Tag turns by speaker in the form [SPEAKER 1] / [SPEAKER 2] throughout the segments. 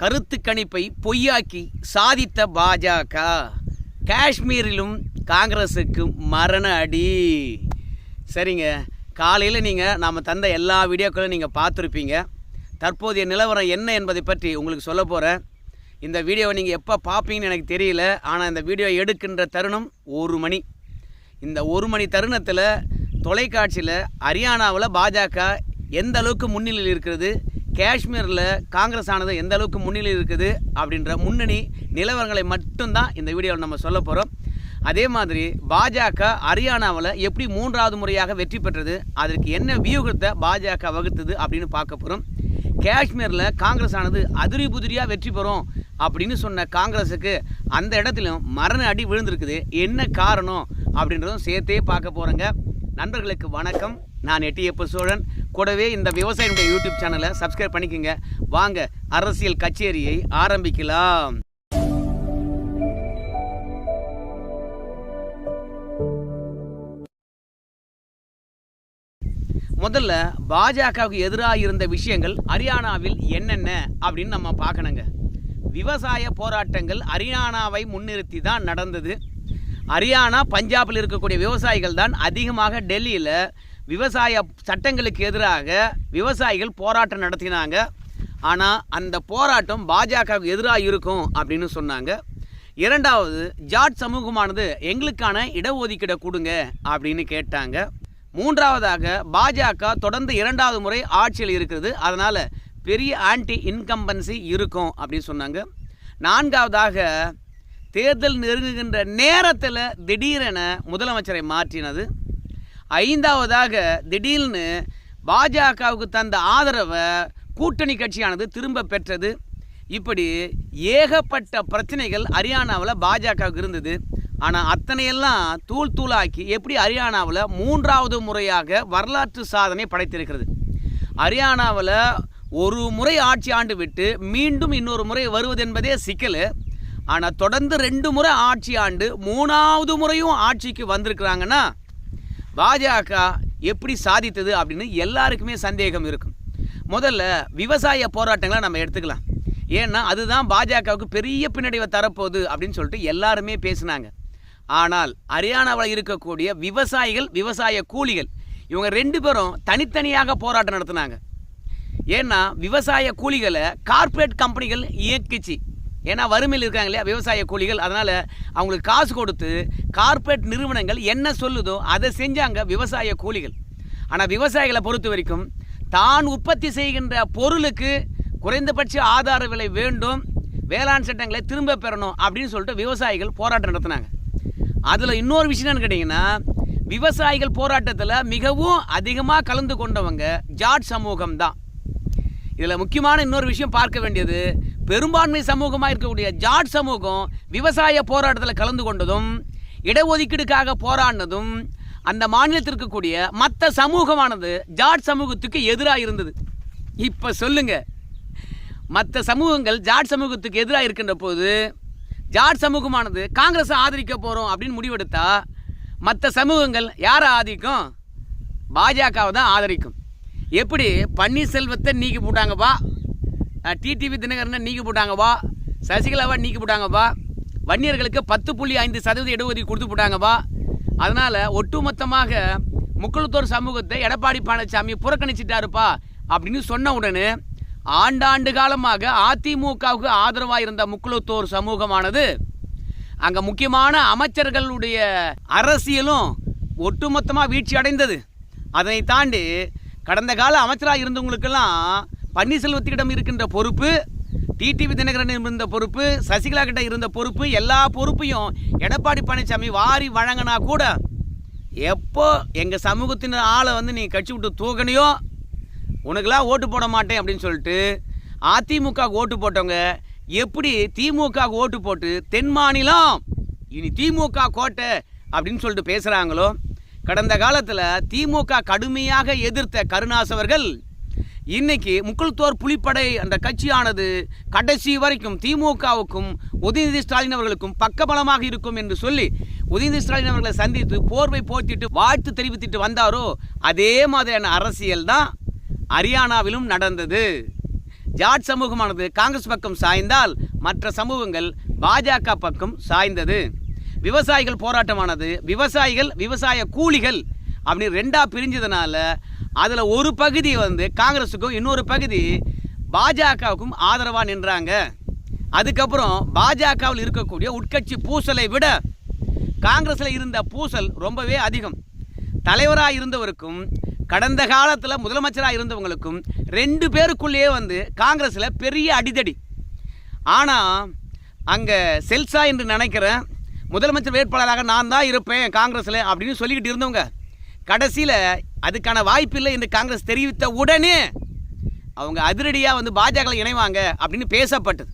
[SPEAKER 1] கருத்து கணிப்பை பொய்யாக்கி சாதித்த பாஜக. காஷ்மீரிலும் காங்கிரஸுக்கு மரண அடி. சரிங்க. காலையில் நீங்கள் நாம் தந்த எல்லா வீடியோக்களும் நீங்கள் பார்த்துருப்பீங்க. தற்போதைய நிலவரம் என்ன என்பதை பற்றி உங்களுக்கு சொல்ல போகிறேன் இந்த வீடியோவை நீங்கள் எப்போ பார்ப்பீங்கன்னு எனக்கு தெரியல. ஆனால் இந்த வீடியோ எடுக்கின்ற தருணம் ஒரு மணி. இந்த ஒரு மணி தருணத்தில் தொலைக்காட்சியில் ஹரியானாவில் பாஜக எந்த அளவுக்கு முன்னிலையில் இருக்கிறது? காஷ்மீரில் காங்கிரஸ் ஆனது எந்த அளவுக்கு முன்னிலையில் இருக்குது அப்படின்ற முன்னணி நிலவரங்களை மட்டும்தான் இந்த வீடியோவில் நம்ம சொல்ல போகிறோம் அதே மாதிரி பாஜக ஹரியானாவில் எப்படி மூன்றாவது முறையாக வெற்றி பெற்றது அதற்கு என்ன வியூகத்தை பாஜக வகுத்தது அப்படின்னு பார்க்க போகிறோம் காஷ்மீரில் காங்கிரஸ் ஆனது அதிரி புதிரியாக வெற்றி பெறும் அப்படின்னு சொன்ன காங்கிரஸுக்கு அந்த இடத்துலையும் மரண அடி விழுந்திருக்குது. என்ன காரணம் அப்படின்றதும் சேர்த்தே பார்க்க போகிறோங்க நண்பர்களுக்கு வணக்கம். நான் எட்டியப்ப சோழன். கூடவே இந்த விவசாயினுடைய யூடியூப் சேனலை சப்ஸ்கிரைப் பண்ணிக்கோங்க. வாங்க அரசியல் கச்சேரியை ஆரம்பிக்கலாம். முதல்ல பாஜகவுக்கு எதிராக இருந்த விஷயங்கள் ஹரியானாவில் என்னென்ன அப்படின்னு நம்ம பார்க்கணுங்க. விவசாய போராட்டங்கள் ஹரியானாவை முன்னிறுத்தி தான் நடந்தது. ஹரியானா பஞ்சாபில் இருக்கக்கூடிய விவசாயிகள் தான் அதிகமாக டெல்லியில் விவசாய சட்டங்களுக்கு எதிராக விவசாயிகள் போராட்டம் நடத்தினாங்க. ஆனால் அந்த போராட்டம் பாஜகவுக்கு எதிராக இருக்கும் அப்படின்னு சொன்னாங்க. இரண்டாவது ஜாட் சமூகமானது எங்களுக்கான இடஒதுக்கீடை கொடுங்க அப்படின்னு கேட்டாங்க. மூன்றாவதாக பாஜக தொடர்ந்து இரண்டாவது முறை ஆட்சியில் இருக்கிறது. அதனால் பெரிய ஆன்டி இன்கம்பன்சி இருக்கும் அப்படின்னு சொன்னாங்க. நான்காவதாக தேர்தல் நெருங்குகின்ற நேரத்தில் திடீரென முதலமைச்சரை மாற்றினது. ஐந்தாவதாக திடீர்னு பாஜகவுக்கு தந்த ஆதரவை கூட்டணி கட்சியானது திரும்ப பெற்றது. இப்படி ஏகப்பட்ட பிரச்சனைகள் ஹரியானாவில் பாஜகவுக்கு இருந்தது. ஆனால் அத்தனையெல்லாம் தூள் தூளாக்கி எப்படி ஹரியானாவில் மூன்றாவது முறையாக வரலாற்று சாதனை படைத்திருக்கிறது. ஹரியானாவில் ஒரு முறை ஆட்சி ஆண்டு விட்டு மீண்டும் இன்னொரு முறை வருவது என்பதே சிக்கல். ஆனால் தொடர்ந்து ரெண்டு முறை ஆட்சி ஆண்டு மூணாவது முறையும் ஆட்சிக்கு வந்திருக்கிறாங்கன்னா பாஜக எப்படி சாதித்தது அப்படின்னு எல்லாருக்குமே சந்தேகம் இருக்கும். முதல்ல விவசாய போராட்டங்களை நம்ம எடுத்துக்கலாம். ஏன்னா அதுதான் பாஜகவுக்கு பெரிய பின்னடைவை தரப்போகுது அப்படின்னு சொல்லிட்டு எல்லாருமே பேசினாங்க. ஆனால் ஹரியானாவில் இருக்கக்கூடிய விவசாயிகள் விவசாய கூலிகள் இவங்க ரெண்டு பேரும் தனித்தனியாக போராட்டம் நடத்தினாங்க. ஏன்னா விவசாய கூலிகளை கார்ப்பரேட் கம்பெனிகள் இயக்கிச்சு. ஏன்னா வறுமையில் இருக்காங்க இல்லையா விவசாய கூலிகள். அதனால் அவங்களுக்கு காசு கொடுத்து கார்ப்பரேட் நிறுவனங்கள் என்ன சொல்லுதோ அதை செஞ்சாங்க விவசாய கூலிகள். ஆனால் விவசாயிகளை பொறுத்த வரைக்கும் தான் உற்பத்தி செய்கின்ற பொருளுக்கு குறைந்தபட்ச ஆதார விலை வேண்டும் வேளாண் சட்டங்களை திரும்ப பெறணும் அப்படின்னு சொல்லிட்டு விவசாயிகள் போராட்டம் நடத்தினாங்க. அதில் இன்னொரு விஷயம் என்னன்னு கேட்டிங்கன்னா விவசாயிகள் போராட்டத்தில் மிகவும் அதிகமாக கலந்து கொண்டவங்க ஜாட் சமூகம் தான் இதில் முக்கியமான இன்னொரு விஷயம் பார்க்க வேண்டியது பெரும்பான்மை சமூகமாக இருக்கக்கூடிய ஜாட் சமூகம் விவசாய போராட்டத்தில் கலந்து கொண்டதும் இடஒதுக்கீடுக்காக போராடினதும் அந்த மாநிலத்தில் இருக்கக்கூடிய மற்ற சமூகமானது ஜாட் சமூகத்துக்கு எதிராக இருந்தது. இப்போ சொல்லுங்க மற்ற சமூகங்கள் ஜாட் சமூகத்துக்கு எதிராக இருக்கின்ற போது ஜாட் சமூகமானது காங்கிரஸை ஆதரிக்க போகிறோம் அப்படின்னு முடிவெடுத்தா மற்ற சமூகங்கள் யாரை ஆதரிக்கும்? பாஜகவை தான் ஆதரிக்கும். எப்படி பன்னீர்செல்வத்தை நீக்கி போட்டாங்கப்பா டிடிவி தினகரனை நீக்கி போட்டாங்கப்பா சசிகலாவை நீக்கி போட்டாங்கப்பா வன்னியர்களுக்கு பத்து புள்ளி ஐந்து சதவீத இடஒதுக்கீடு கொடுத்து போட்டாங்கப்பா அதனால் ஒட்டுமொத்தமாக முக்குளத்தோர் சமூகத்தை எடப்பாடி பழனிசாமி புறக்கணிச்சிட்டாருப்பா அப்படின்னு சொன்ன உடனே ஆண்டாண்டு காலமாக அதிமுகவுக்கு ஆதரவாக இருந்த முக்குளத்தோர் சமூகமானது அங்கே முக்கியமான அமைச்சர்களுடைய அரசியலும் ஒட்டுமொத்தமாக வீழ்ச்சி அடைந்தது அதனை தாண்டி கடந்த கால அமைச்சராக இருந்தவங்களுக்கெல்லாம் பன்னீர்செல்வத்திடம் இருக்கின்ற பொறுப்பு டிடிவி தினகரன் இருந்த பொறுப்பு சசிகலா கிட்ட இருந்த பொறுப்பு எல்லா பொறுப்பையும் எடப்பாடி பழனிசாமி வாரி வழங்கினா கூட எப்போ எங்கள் சமூகத்தின் ஆளை வந்து நீ கட்சி விட்டு தூக்கணையோ உனக்கெல்லாம் ஓட்டு போட மாட்டேன் அப்படின்னு சொல்லிட்டு அதிமுக ஓட்டு போட்டவங்க எப்படி திமுக ஓட்டு போட்டு தென் மாநிலம் இனி திமுக கோட்டை அப்படின்னு சொல்லிட்டு பேசுகிறாங்களோ கடந்த காலத்தில் திமுக கடுமையாக எதிர்த்த கருணாஸ் அவர்கள் இன்னைக்கு முக்குள்தோர் புலிப்படை அந்த கட்சியானது கடைசி வரைக்கும் திமுகவுக்கும் உதயநிதி ஸ்டாலின் அவர்களுக்கும் பக்கபலமாக இருக்கும் என்று சொல்லி உதயநிதி ஸ்டாலின் அவர்களை சந்தித்து போர்வை போத்திட்டு வாழ்த்து தெரிவித்துட்டு வந்தாரோ அதே மாதிரியான அரசியல் தான் ஹரியானாவிலும் நடந்தது. ஜாட் சமூகமானது காங்கிரஸ் பக்கம் சாய்ந்தால் மற்ற சமூகங்கள் பாஜக பக்கம் சாய்ந்தது. விவசாயிகள் போராட்டமானது விவசாயிகள் விவசாய கூலிகள் அப்படின்னு ரெண்டாக பிரிஞ்சதுனால அதில் ஒரு பகுதி வந்து காங்கிரஸுக்கும் இன்னொரு பகுதி பாஜகவுக்கும் ஆதரவாக நின்றாங்க. அதுக்கப்புறம் பாஜகவில் இருக்கக்கூடிய உட்கட்சி பூசலை விட காங்கிரஸில் இருந்த பூசல் ரொம்பவே அதிகம். தலைவராக இருந்தவருக்கும் கடந்த காலத்தில் முதலமைச்சராக இருந்தவங்களுக்கும் ரெண்டு பேருக்குள்ளேயே வந்து காங்கிரஸில் பெரிய அடிதடி. ஆனால் அங்கே செல்சா என்று நினைக்கிறேன் முதலமைச்சர் வேட்பாளராக நான் தான் இருப்பேன் காங்கிரஸில் அப்படின்னு சொல்லிக்கிட்டு இருந்தவங்க. கடைசியில் அதுக்கான வாய்ப்பில்லை என்று காங்கிரஸ் தெரிவித்த உடனே அவங்க அதிரடியாக வந்து பாஜக இணைவாங்க அப்படின்னு பேசப்பட்டது.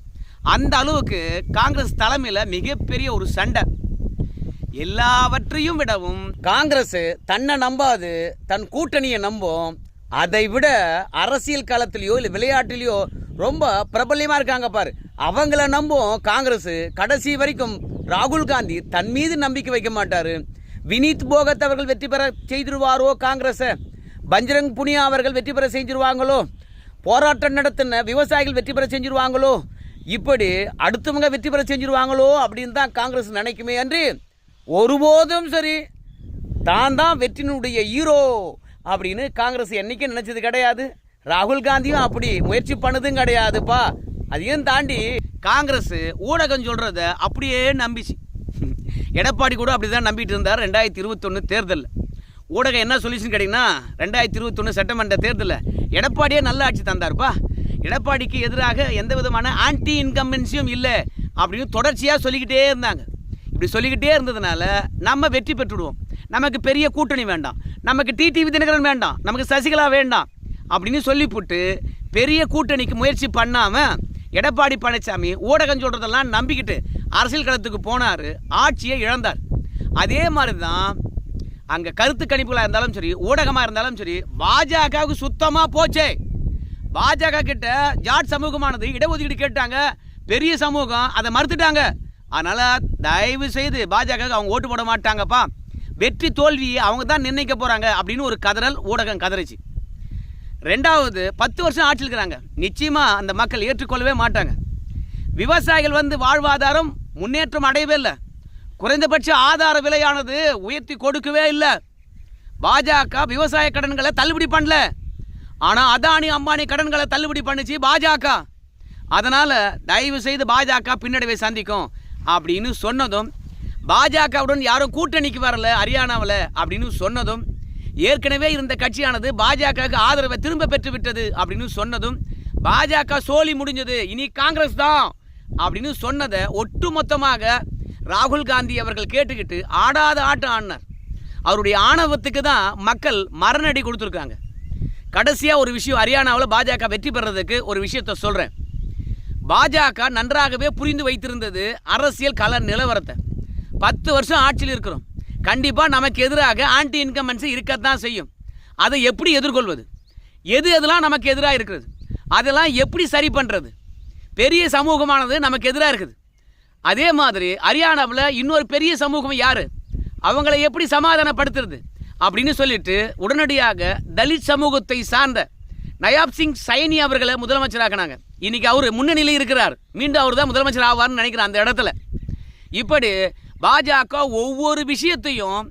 [SPEAKER 1] அந்த அளவுக்கு காங்கிரஸ் தலைமையில் மிகப்பெரிய ஒரு சண்டை. எல்லாவற்றையும் விடவும் காங்கிரஸ் தன்னை நம்பாது தன் கூட்டணியை நம்பும் அதை விட அரசியல் காலத்திலேயோ இல்லை விளையாட்டிலேயோ ரொம்ப பிரபல்யமாக இருக்காங்க பாரு. அவங்கள நம்பும் காங்கிரஸ் கடைசி வரைக்கும் ராகுல் காந்தி தன் மீது நம்பிக்கை வைக்க மாட்டார். வினீத் போகத் அவர்கள் வெற்றி பெற செய்திருவாரோ காங்கிரஸை பஞ்சரங் புனியா அவர்கள் வெற்றி பெற செஞ்சிருவாங்களோ? போராட்டம் நடத்தின விவசாயிகள் வெற்றி பெற செஞ்சிருவாங்களோ? இப்படி அடுத்தவங்க வெற்றி பெற செஞ்சிருவாங்களோ அப்படின்னு தான் காங்கிரஸ் நினைக்குமே அன்று ஒருபோதும் சரி தான் தான் வெற்றினுடைய ஹீரோ அப்படின்னு காங்கிரஸ் என்றைக்கும் நினைச்சது கிடையாது. ராகுல் காந்தியும் அப்படி முயற்சி பண்ணதும் கிடையாதுப்பா. அதையும் தாண்டி காங்கிரஸ் ஊடகம் சொல்கிறத அப்படியே நம்பிச்சு. எடப்பாடி கூட அப்படிதான் நம்பிட்டு இருந்தார் ரெண்டாயிரத்தி இருபத்தொன்று தேர்தலில். ஊடகம் என்ன சொல்லிச்சுன்னு கேட்டிங்கன்னா ரெண்டாயிரத்தி இருபத்தொன்று சட்டமன்ற தேர்தலில் எடப்பாடியே நல்ல ஆட்சி தந்தார்ப்பா எடப்பாடிக்கு எதிராக எந்த விதமான ஆன்டி இன்கம்பன்சியும் இல்லை அப்படின்னு தொடர்ச்சியாக சொல்லிக்கிட்டே இருந்தாங்க. இப்படி சொல்லிக்கிட்டே இருந்ததுனால நம்ம வெற்றி பெற்றுடுவோம். நமக்கு பெரிய கூட்டணி வேண்டாம். நமக்கு டிடிவி தினகரன் வேண்டாம். நமக்கு சசிகலா வேண்டாம் அப்படின்னு சொல்லிவிட்டு பெரிய கூட்டணிக்கு முயற்சி பண்ணாமல் எடப்பாடி பழனிசாமி ஊடகம் சொல்கிறதெல்லாம் நம்பிக்கிட்டு அரசியல் களத்துக்கு போனார் ஆட்சியை இழந்தார். அதே மாதிரி தான் அங்கே கருத்து கணிப்புகளாக இருந்தாலும் சரி ஊடகமாக இருந்தாலும் சரி பாஜகவுக்கு சுத்தமாக போச்சே. பாஜக கிட்ட ஜாட் சமூகமானது இடஒதுக்கீடு கேட்டாங்க பெரிய சமூகம் அதை மறுத்துட்டாங்க. அதனால் தயவு செய்து பாஜக அவங்க ஓட்டு போட மாட்டாங்கப்பா. வெற்றி தோல்வியை அவங்க தான் நிர்ணயிக்க போகிறாங்க அப்படின்னு ஒரு கதறல் ஊடகம் கதறிச்சு. ரெண்டாவது பத்து வருஷம் ஆட்சியில் இருக்கிறாங்க. நிச்சயமாக அந்த மக்கள் ஏற்றுக்கொள்ளவே மாட்டாங்க. விவசாயிகள் வந்து வாழ்வாதாரம் முன்னேற்றம் அடையவே இல்லை. குறைந்தபட்ச ஆதார விலையானது உயர்த்தி கொடுக்கவே இல்லை. பாஜக விவசாய கடன்களை தள்ளுபடி பண்ணல. ஆனால் அதானி அம்பானி கடன்களை தள்ளுபடி பண்ணுச்சு பாஜக. அதனால் தயவு செய்து பாஜக பின்னடைவை சந்திக்கும் அப்படின்னு சொன்னதும் பாஜகவுடன் யாரும் கூட்டணிக்கு வரல ஹரியானாவில் அப்படின்னு சொன்னதும் ஏற்கனவே இருந்த கட்சியானது பாஜகவுக்கு ஆதரவை திரும்ப பெற்று விட்டது அப்படின்னு சொன்னதும் பாஜக சோழி முடிஞ்சது இனி காங்கிரஸ் தான் அப்படின்னு சொன்னதை ஒட்டுமொத்தமாக ராகுல் காந்தி அவர்கள் கேட்டுக்கிட்டு ஆடாத ஆட்டம் ஆடினார். அவருடைய ஆணவத்துக்கு தான் மக்கள் மரணடி கொடுத்துருக்காங்க. கடைசியாக ஒரு விஷயம் ஹரியானாவில் பாஜக வெற்றி பெறதுக்கு ஒரு விஷயத்த சொல்கிறேன் பாஜக நன்றாகவே புரிந்து வைத்திருந்தது அரசியல் கல நிலவரத்தை. பத்து வருஷம் ஆட்சியில் இருக்கிறோம். கண்டிப்பாக நமக்கு எதிராக ஆன்டி இன்கம்பன்சி இருக்கத்தான் செய்யும். அதை எப்படி எதிர்கொள்வது? எது எதெல்லாம் நமக்கு எதிராக இருக்கிறது? அதெல்லாம் எப்படி சரி பண்ணுறது பெரிய சமூகமானது நமக்கு எதிராக இருக்குது. அதே மாதிரி ஹரியானாவில் இன்னொரு பெரிய சமூகம் யார்? அவங்கள எப்படி சமாதானப்படுத்துறது? அப்படின்னு சொல்லிட்டு உடனடியாக தலித் சமூகத்தை சார்ந்த நயாப் சிங் சைனி அவர்களை முதலமைச்சராக்கினாங்க இன்றைக்கி அவர் முன்னணியில் இருக்கிறார். மீண்டும் அவர் தான் முதலமைச்சர் ஆவார்னு நினைக்கிறேன் அந்த இடத்துல. இப்படி பாஜக ஒவ்வொரு விஷயத்தையும்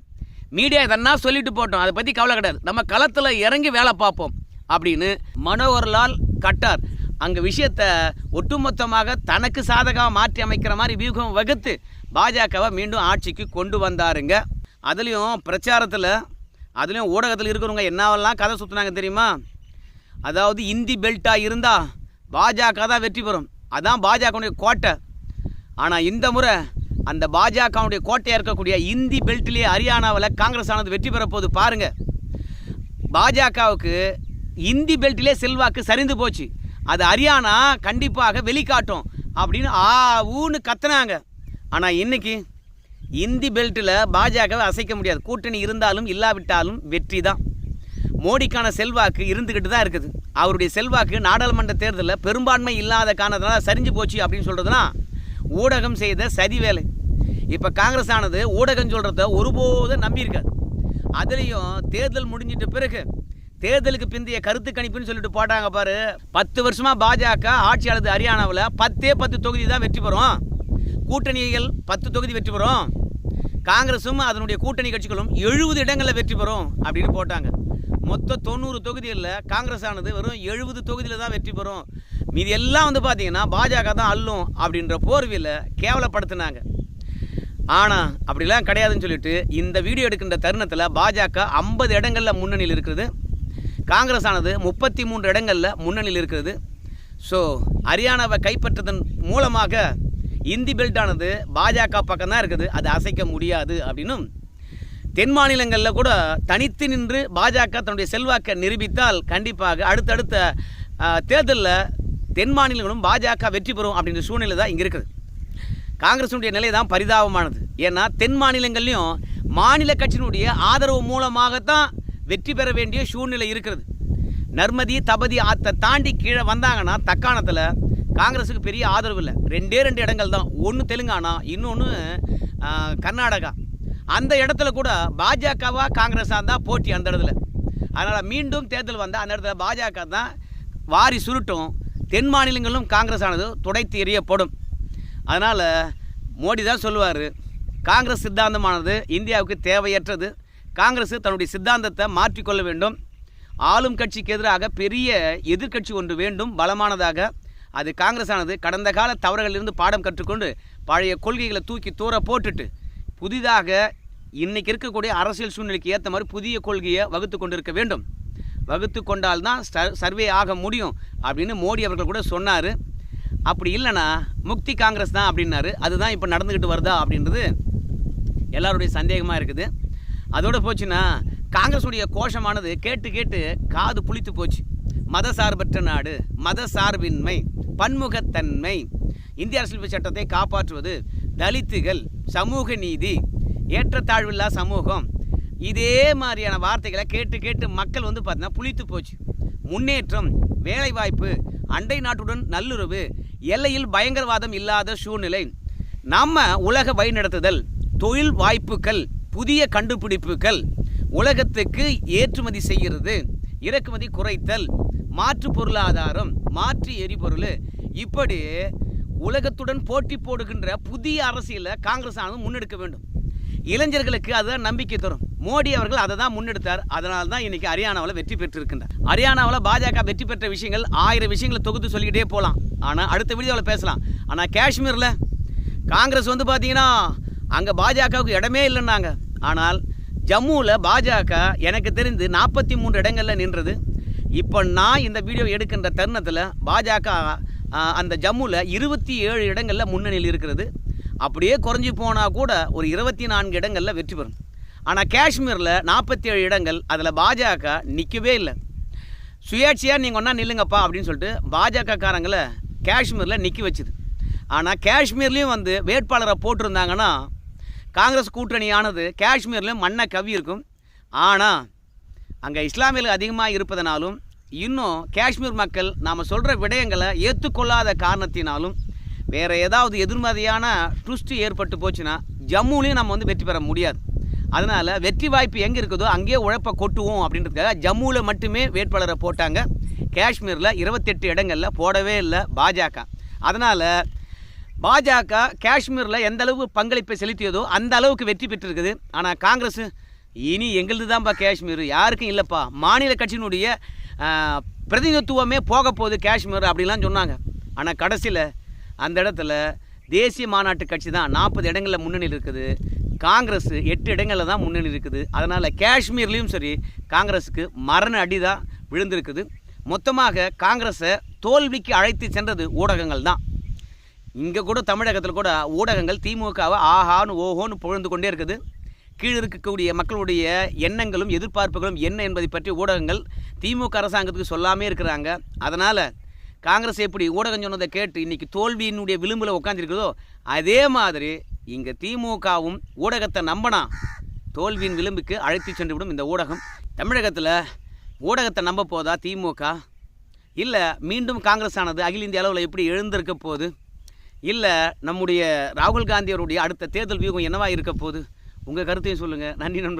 [SPEAKER 1] மீடியா இதெல்லாம் சொல்லிட்டு போட்டோம். அதை பற்றி கவலை கிடையாது. நம்ம களத்தில் இறங்கி வேலை பார்ப்போம் அப்படின்னு மனோகர்லால் கட்டார். அங்கே விஷயத்தை ஒட்டுமொத்தமாக தனக்கு சாதகமாக மாற்றி அமைக்கிற மாதிரி வியூகம் வகுத்து பாஜகவை மீண்டும் ஆட்சிக்கு கொண்டு வந்தாருங்க. அதுலேயும் பிரச்சாரத்தில் அதுலேயும் ஊடகத்தில் இருக்கிறவங்க என்னவெல்லாம் கதை சுற்றுனாங்க தெரியுமா? அதாவது இந்தி பெல்ட்டாக இருந்தால் பாஜக தான் வெற்றி பெறும். அதான் பாஜகனுடைய கோட்டை ஆனால் இந்த முறை அந்த பாஜகவுடைய கோட்டையாக இருக்கக்கூடிய இந்தி பெல்ட்டிலே ஹரியானாவில் காங்கிரஸ் ஆனது வெற்றி பெற போகுது பாருங்க. பாஜகவுக்கு இந்தி பெல்ட்டிலே செல்வாக்கு சரிந்து போச்சு. அது ஹரியானா கண்டிப்பாக வெளிக்காட்டும் அப்படின்னு ஆ ஊன்னு கத்துனாங்க. ஆனால் இன்றைக்கி இந்தி பெல்ட்டில் பாஜகவை அசைக்க முடியாது. கூட்டணி இருந்தாலும் இல்லாவிட்டாலும் வெற்றி தான். மோடிக்கான செல்வாக்கு இருந்துக்கிட்டு தான் இருக்குது. அவருடைய செல்வாக்கு நாடாளுமன்ற தேர்தலில் பெரும்பான்மை இல்லாத காரணத்தினால சரிஞ்சு போச்சு அப்படின்னு சொல்கிறதுனா ஊடகம் செய்த சதி வேலை. இப்போ காங்கிரஸ் ஆனது ஊடகம் சொல்கிறத ஒருபோதும் நம்பியிருக்காது. அதுலேயும் தேர்தல் முடிஞ்சிட்ட பிறகு தேர்தலுக்கு பிந்தைய கருத்து கணிப்புன்னு சொல்லிட்டு போட்டாங்க பாரு. பத்து வருஷமாக பாஜக ஆட்சி ஆளுது ஹரியானாவில் பத்தே பத்து தொகுதி தான் வெற்றி பெறும். கூட்டணிகள் பத்து தொகுதி வெற்றி பெறும். காங்கிரஸும் அதனுடைய கூட்டணி கட்சிகளும் எழுபது இடங்களில் வெற்றி பெறும் அப்படின்னு போட்டாங்க. மொத்தம் தொண்ணூறு தொகுதியில் காங்கிரஸ் ஆனது வெறும் எழுபது தொகுதியில் தான் வெற்றி பெறும். மீதி எல்லாம் வந்து பார்த்தீங்கன்னா பாஜக தான் அல்லும் அப்படின்ற போர்வையில் கேவலப்படுத்தினாங்க. ஆனால் அப்படிலாம் கிடையாதுன்னு சொல்லிட்டு இந்த வீடியோ எடுக்கின்ற தருணத்தில் பாஜக ஐம்பது இடங்களில் முன்னணியில் இருக்கிறது. காங்கிரஸ் ஆனது முப்பத்தி மூன்று இடங்களில் முன்னணியில் இருக்கிறது. ஸோ ஹரியானாவை கைப்பற்றதன் மூலமாக இந்தி பெல்ட்டானது பாஜக பக்கம் தான் இருக்குது. அது அசைக்க முடியாது அப்படின்னும். தென் மாநிலங்களில் கூட தனித்து நின்று பாஜக தன்னுடைய செல்வாக்கை நிரூபித்தால் கண்டிப்பாக அடுத்தடுத்த தேர்தலில் தென் மாநிலங்களும் பாஜக வெற்றி பெறும் அப்படின்ற சூழ்நிலை தான் இங்கே இருக்குது. காங்கிரஸுடைய நிலை தான் பரிதாபமானது. ஏன்னா தென் மாநிலங்கள்லையும் மாநில கட்சியினுடைய ஆதரவு மூலமாகத்தான் வெற்றி பெற வேண்டிய சூழ்நிலை இருக்கிறது. நர்மதி தபதி ஆத்தை தாண்டி கீழே வந்தாங்கன்னா தக்காணத்தில் காங்கிரஸுக்கு பெரிய ஆதரவு இல்லை. ரெண்டே ரெண்டு இடங்கள் தான். ஒன்று தெலுங்கானா இன்னொன்று கர்நாடகா. அந்த இடத்துல கூட பாஜகவா காங்கிரஸாக இருந்தால் போட்டி அந்த இடத்துல. அதனால் மீண்டும் தேர்தல் வந்தால் அந்த இடத்துல பாஜக தான் வாரி சுருட்டும். தென் மாநிலங்களும் காங்கிரஸ் ஆனது துடைத்து எறியப்படும். அதனால் மோடி தான் சொல்லுவார் காங்கிரஸ் சித்தாந்தமானது இந்தியாவுக்கு தேவையற்றது. காங்கிரஸ் தன்னுடைய சித்தாந்தத்தை மாற்றிக்கொள்ள வேண்டும். ஆளும் கட்சிக்கு எதிராக பெரிய எதிர்க்கட்சி ஒன்று வேண்டும் பலமானதாக. அது காங்கிரஸ் ஆனது கடந்த கால தவறுகளிலிருந்து பாடம் கற்றுக்கொண்டு பழைய கொள்கைகளை தூக்கி தூர போட்டுட்டு புதிதாக இன்றைக்கி இருக்கக்கூடிய அரசியல் சூழ்நிலைக்கு ஏற்ற மாதிரி புதிய கொள்கையை வகுத்து கொண்டிருக்க வேண்டும். வகுத்து கொண்டால்தான் சர்வே ஆக முடியும் அப்படின்னு மோடி அவர்கள் கூட சொன்னார். அப்படி இல்லைன்னா முக்தி காங்கிரஸ் தான் அப்படின்னாரு. அதுதான் இப்போ நடந்துக்கிட்டு வருதா அப்படின்றது எல்லாருடைய சந்தேகமாக இருக்குது. அதோடு போச்சுன்னா காங்கிரஸுடைய கோஷமானது கேட்டு கேட்டு காது புளித்து போச்சு. மத சார்பற்ற நாடு மத சார்பின்மை பன்முகத்தன்மை. இந்திய அரசியலமைப்பு சட்டத்தை காப்பாற்றுவது தலித்துகள் சமூக நீதி ஏற்றத்தாழ்வில்லா சமூகம். இதே மாதிரியான வார்த்தைகளை கேட்டு கேட்டு மக்கள் வந்து பார்த்தீங்கன்னா புளித்து போச்சு. முன்னேற்றம் வேலைவாய்ப்பு அண்டை நாட்டுடன் நல்லுறவு எல்லையில் பயங்கரவாதம் இல்லாத சூழ்நிலை. நம்ம உலக வழிநடத்துதல் தொழில் வாய்ப்புகள் புதிய கண்டுபிடிப்புகள் உலகத்துக்கு ஏற்றுமதி செய்கிறது இறக்குமதி குறைத்தல் மாற்று பொருளாதாரம் மாற்று எரிபொருள் இப்படி உலகத்துடன் போட்டி போடுகின்ற புதிய அரசியலை காங்கிரஸ் ஆனது முன்னெடுக்க வேண்டும். இளைஞர்களுக்கு அதுதான் நம்பிக்கை தரும். மோடி அவர்கள் அதை தான் முன்னெடுத்தார். அதனால தான் இன்னைக்கு ஹரியானாவில் வெற்றி பெற்றிருக்கின்றார். ஹரியானாவில் பாஜக வெற்றி பெற்ற விஷயங்கள் ஆயிரம் விஷயங்களை தொகுத்து சொல்லிக்கிட்டே போகலாம். ஆனால் அடுத்த வீடியோவில் பேசலாம். ஆனால் காஷ்மீரில் காங்கிரஸ் வந்து பார்த்தீங்கன்னா அங்கே பாஜகவுக்கு இடமே இல்லைன்னாங்க. ஆனால் ஜம்முவில் பாஜக எனக்கு தெரிந்து நாற்பத்தி மூன்று இடங்களில் நின்றது. இப்போ நான் இந்த வீடியோ எடுக்கின்ற தருணத்தில் பாஜக அந்த ஜம்முவில் இருபத்தி ஏழு இடங்களில் முன்னணியில் இருக்கிறது. அப்படியே குறைஞ்சி போனால் கூட ஒரு இருபத்தி நான்கு இடங்களில் வெற்றி பெறும். ஆனால் காஷ்மீரில் நாற்பத்தி ஏழு இடங்கள் அதில் பாஜக நிற்கவே இல்லை. சுயேட்சையாக நீங்கள் ஒன்றா நில்லுங்கப்பா அப்படின்னு சொல்லிட்டு பாஜக காரங்களை காஷ்மீரில் நிற்க வச்சுது. ஆனால் காஷ்மீர்லேயும் வந்து வேட்பாளரை போட்டிருந்தாங்கன்னா காங்கிரஸ் கூட்டணியானது காஷ்மீர்லேயும் மண்ணை கவி இருக்கும். ஆனால் அங்கே இஸ்லாமியர்கள் அதிகமாக இருப்பதனாலும் இன்னும் காஷ்மீர் மக்கள் நாம் சொல்கிற விடயங்களை ஏற்றுக்கொள்ளாத காரணத்தினாலும் வேறு ஏதாவது எதிர்மதியான ட்விஸ்ட்டு ஏற்பட்டு போச்சுன்னா ஜம்முலையும் நம்ம வந்து வெற்றி பெற முடியாது. அதனால் வெற்றி வாய்ப்பு எங்கே இருக்குதோ அங்கேயே உழைப்பை கொட்டுவோம் அப்படின்றதுக்காக ஜம்முவில் மட்டுமே வேட்பாளரை போட்டாங்க. காஷ்மீரில் இருபத்தெட்டு இடங்களில் போடவே இல்லை பாஜக. அதனால் பாஜக காஷ்மீரில் எந்த அளவு பங்களிப்பை செலுத்தியதோ அந்த அளவுக்கு வெற்றி பெற்றிருக்குது. ஆனால் காங்கிரஸ் இனி எங்களது தான்ப்பா காஷ்மீர். யாருக்கும் இல்லைப்பா. மாநில கட்சியினுடைய பிரதிநிதித்துவமே போக போகுது காஷ்மீர் அப்படிலாம் சொன்னாங்க. ஆனால் கடைசியில் அந்த இடத்துல தேசிய மாநாட்டு கட்சி தான் நாற்பது இடங்களில் முன்னணியில் இருக்குது. காங்கிரஸ் எட்டு இடங்களில் தான் முன்னணி இருக்குது. அதனால் காஷ்மீர்லேயும் சரி காங்கிரஸுக்கு மரண அடி தான் விழுந்திருக்குது. மொத்தமாக காங்கிரஸை தோல்விக்கு அழைத்து சென்றது ஊடகங்கள் தான். இங்கே கூட தமிழகத்தில் கூட ஊடகங்கள் திமுகவை ஆஹான்னு ஓஹோன்னு புகழ்ந்து கொண்டே இருக்குது. கீழே இருக்கக்கூடிய மக்களுடைய எண்ணங்களும் எதிர்பார்ப்புகளும் என்ன என்பதை பற்றி ஊடகங்கள் திமுக அரசாங்கத்துக்கு சொல்லாமே இருக்கிறாங்க. அதனால் காங்கிரஸ் எப்படி ஊடகம் சொன்னதை கேட்டு இன்றைக்கி தோல்வியினுடைய விளிம்பில் உட்காந்துருக்குதோ அதே மாதிரி இங்கே திமுகவும் ஊடகத்தை நம்பினா தோல்வியின் விளிம்புக்கு அழைத்து சென்று விடும் இந்த ஊடகம். தமிழகத்தில் ஊடகத்தை நம்ப போதா திமுக? இல்லை மீண்டும் காங்கிரஸ் ஆனது அகில இந்திய அளவில் எப்படி எழுந்திருக்க போகுது? இல்லை நம்முடைய ராகுல் காந்தியருடைய அடுத்த தேர்தல் வியூகம் என்னவாக இருக்க போகுது? உங்கள் கருத்தையும் சொல்லுங்கள் நன்றி நண்பர்